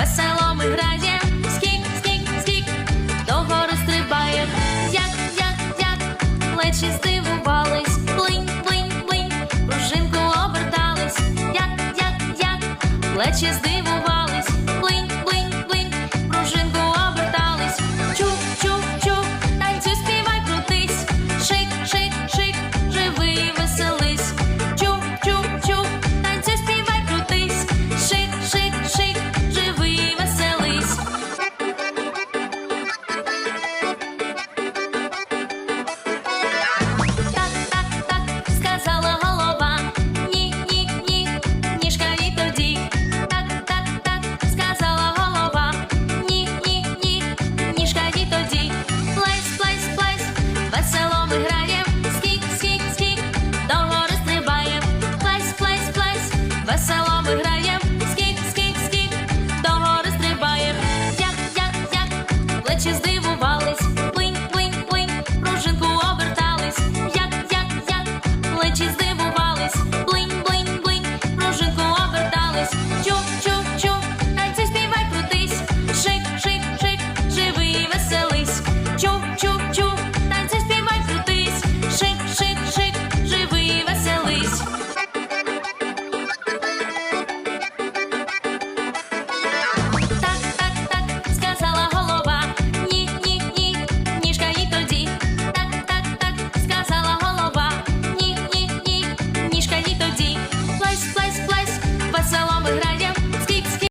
весело ми граєм, скік, скік, скік, до гори стрибаєм, як, як, як, плечі здивувались, плинь, блинь, плинь, пружинку обертались, як, як, як, плечі здивувались. весело ми скік, скік, скік, до гори стрибаєм, як, як, плечі здивувались, плинь, плинь, плинь, пружинку обертались, як, як, як, плечі здивувались.